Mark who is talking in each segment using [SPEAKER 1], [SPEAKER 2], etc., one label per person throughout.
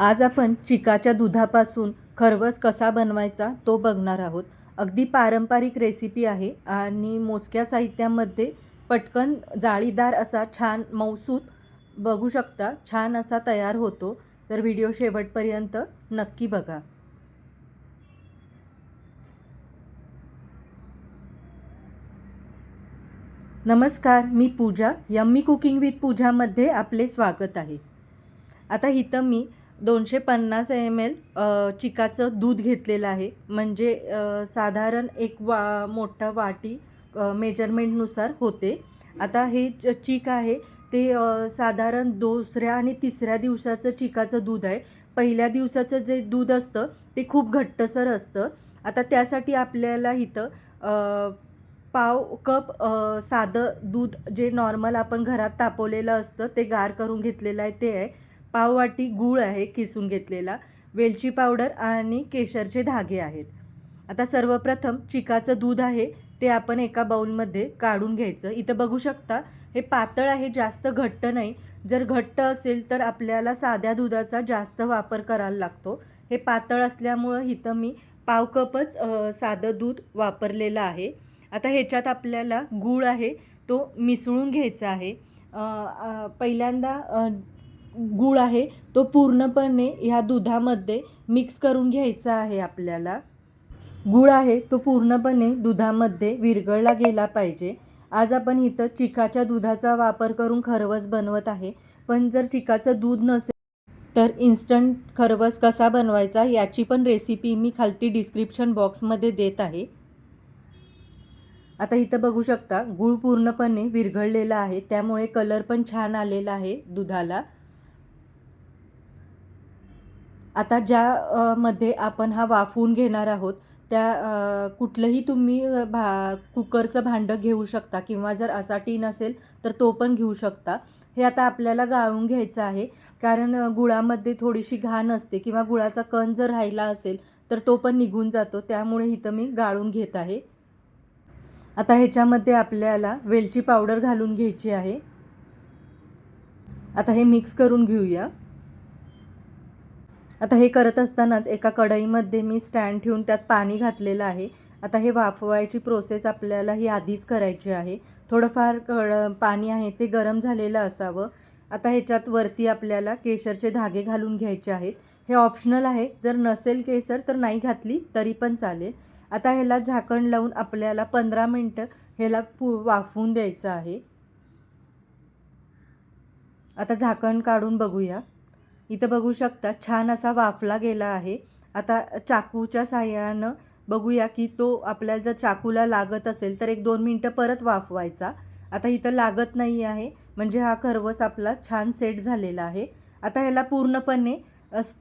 [SPEAKER 1] आज आपण चिकाच्या दुधापासून खरवस कसा बनवायचा तो बघणार आहोत. अगदी पारंपरिक रेसिपी आहे आणि मोजक्या साहित्यामध्ये पटकन जाळीदार असा छान मौसूत बघू शकता. छान असा तयार होतो. तर व्हिडिओ शेवटपर्यंत नक्की बघा. नमस्कार मी पूजा. यम्मी कुकिंग विथ पूजामध्ये आपले स्वागत आहे. आता इथं मी दोनशे पन्नास एम एल चिकाचं दूध घेतलेलं आहे. म्हणजे साधारण एक वा मोठा वाटी मेजरमेंटनुसार होते. आता हे चीक आहे ते साधारण दुसऱ्या आणि तिसऱ्या दिवसाचं चिकाचं दूध आहे. पहिल्या दिवसाचं जे दूध असतं ते खूप घट्टसर असतं. आता त्यासाठी आपल्याला इथं पाव कप साधं दूध जे नॉर्मल आपण घरात तापवलेलं असतं ते गार करून घेतलेलं आहे ते आहे. पाववाटी गूळ आहे किसून घेतलेला वेलची पावडर आणि केशरचे धागे आहेत. आता सर्वप्रथम चिकाचं दूध आहे ते आपण एका बाउलमध्ये काढून घ्यायचं. इथं बघू शकता हे पातळ आहे जास्त घट्ट नाही. जर घट्ट असेल तर आपल्याला साध्या दुधाचा जास्त वापर करायला लागतो. हे पातळ असल्यामुळं इथं मी पाव कपच साधं दूध वापरलेलं आहे. आता ह्याच्यात आपल्याला गूळ आहे तो मिसळून घ्यायचा आहे. पहिल्यांदा गूळ आहे तो पूर्णपणे ह्या दुधामध्ये मिक्स करून घ्यायचा आहे आपल्याला. गूळ आहे तो पूर्णपणे दुधामध्ये विरघळला गेला पाहिजे. आज आपण इथं चिकाच्या दुधाचा वापर करून खरवस बनवत आहे. पण जर चिकाचं दूध नसेल तर इन्स्टंट खरवस कसा बनवायचा याची पण रेसिपी मी खालती डिस्क्रिप्शन बॉक्समध्ये देत आहे. आता इथं बघू शकता गूळ पूर्णपणे विरघळलेला आहे. त्यामुळे कलर पण छान आलेला आहे दुधाला. आता ज्या मध्ये आपण हा वाफवून घेणार आहोत त्या कुठलंही तुम्ही भा कुकरचं भांडं घेऊ शकता किंवा जर असा टीन असेल तर तो पण घेऊ शकता. हे आता आपल्याला गाळून घ्यायचं आहे. कारण गुळामध्ये थोडीशी घाण असते किंवा गुळाचा कण जर राहिला असेल तर तो पण निघून जातो. त्यामुळे इथं मी गाळून घेत आहे. आता ह्याच्यामध्ये आपल्याला वेलची पावडर घालून घ्यायची आहे. आता हे मिक्स करून घेऊया. आता हे करत असतानाच एका कढईमध्ये मी स्टँड ठेवून त्यात पाणी घातलेलं आहे. आता हे वाफवायची प्रोसेस आपल्याला ही आधीच करायची आहे. थोडंफार कळ पाणी आहे ते गरम झालेलं असावं. आता ह्याच्यात वरती आपल्याला केशरचे धागे घालून घ्यायचे आहेत. हे ऑप्शनल आहे. जर नसेल केसर तर नाही घातली तरी पण चालेल. आता ह्याला झाकण लावून आपल्याला पंधरा मिनटं ह्याला पु वाफवून द्यायचं आहे. आता झाकण काढून बघूया. इथं बघू शकता छान असा वाफला गेला आहे. आता चाकूच्या साह्यानं बघूया की तो आपल्याला जर चाकूला लागत असेल तर एक दोन मिनटं परत वाफवायचा. आता इथं लागत नाही आहे म्हणजे हा खरवस आपला छान सेट झालेला आहे. आता ह्याला पूर्णपणे अस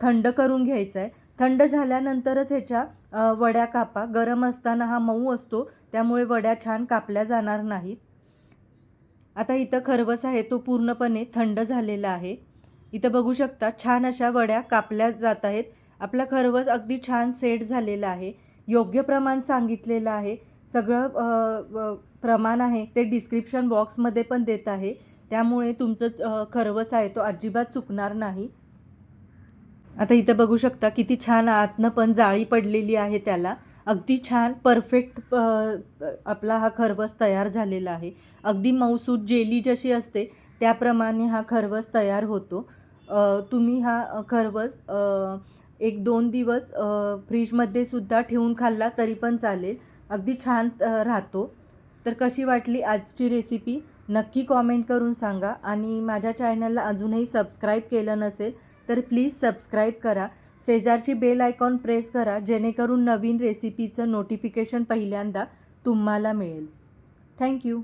[SPEAKER 1] थंड करून घ्यायचं आहे थंड झाल्यानंतरच ह्याच्या वड्या कापा. गरम असताना हा मऊ असतो त्यामुळे वड्या छान कापल्या जाणार नाहीत. आता इथं खरवस आहे तो पूर्णपणे थंड झालेला आहे. इथं बघू शकता छान अशा वड्या कापल्या जात आहेत. आपला खरवस अगदी छान सेट झालेला आहे. योग्य प्रमाण सांगितलेलं आहे. सगळं प्रमाण आहे. ते डिस्क्रिप्शन बॉक्समध्ये पण देत आहे. त्यामुळे तुमचं खरवस आहे तो अजिबात चुकणार नाही. आता इथं बघू शकता किती छान आतनं पण जाळी पडलेली आहे त्याला. अगदी छान परफेक्ट आपला हा खरवस तयार झालेला आहे. अगदी मऊसूत जेली जशी असते त्याप्रमाणे हा खरवस तयार होतो. तुम्ही हा अ, खरवस एक दोन दिवस फ्रीजमध्ये सुद्धा ठेवून खाल्ला तरी पण चालेल. अगदी छान राहतो. तर कशी वाटली आजची रेसिपी नक्की कॉमेंट करून सांगा. आणि माझ्या चॅनलला अजूनही सबस्क्राईब केलं नसेल तर प्लीज सबस्क्राईब करा. शेजारची बेल आयकॉन प्रेस करा जेणेकरून नवीन रेसिपीचं नोटिफिकेशन पहिल्यांदा तुम्हाला मिळेल. थँक्यू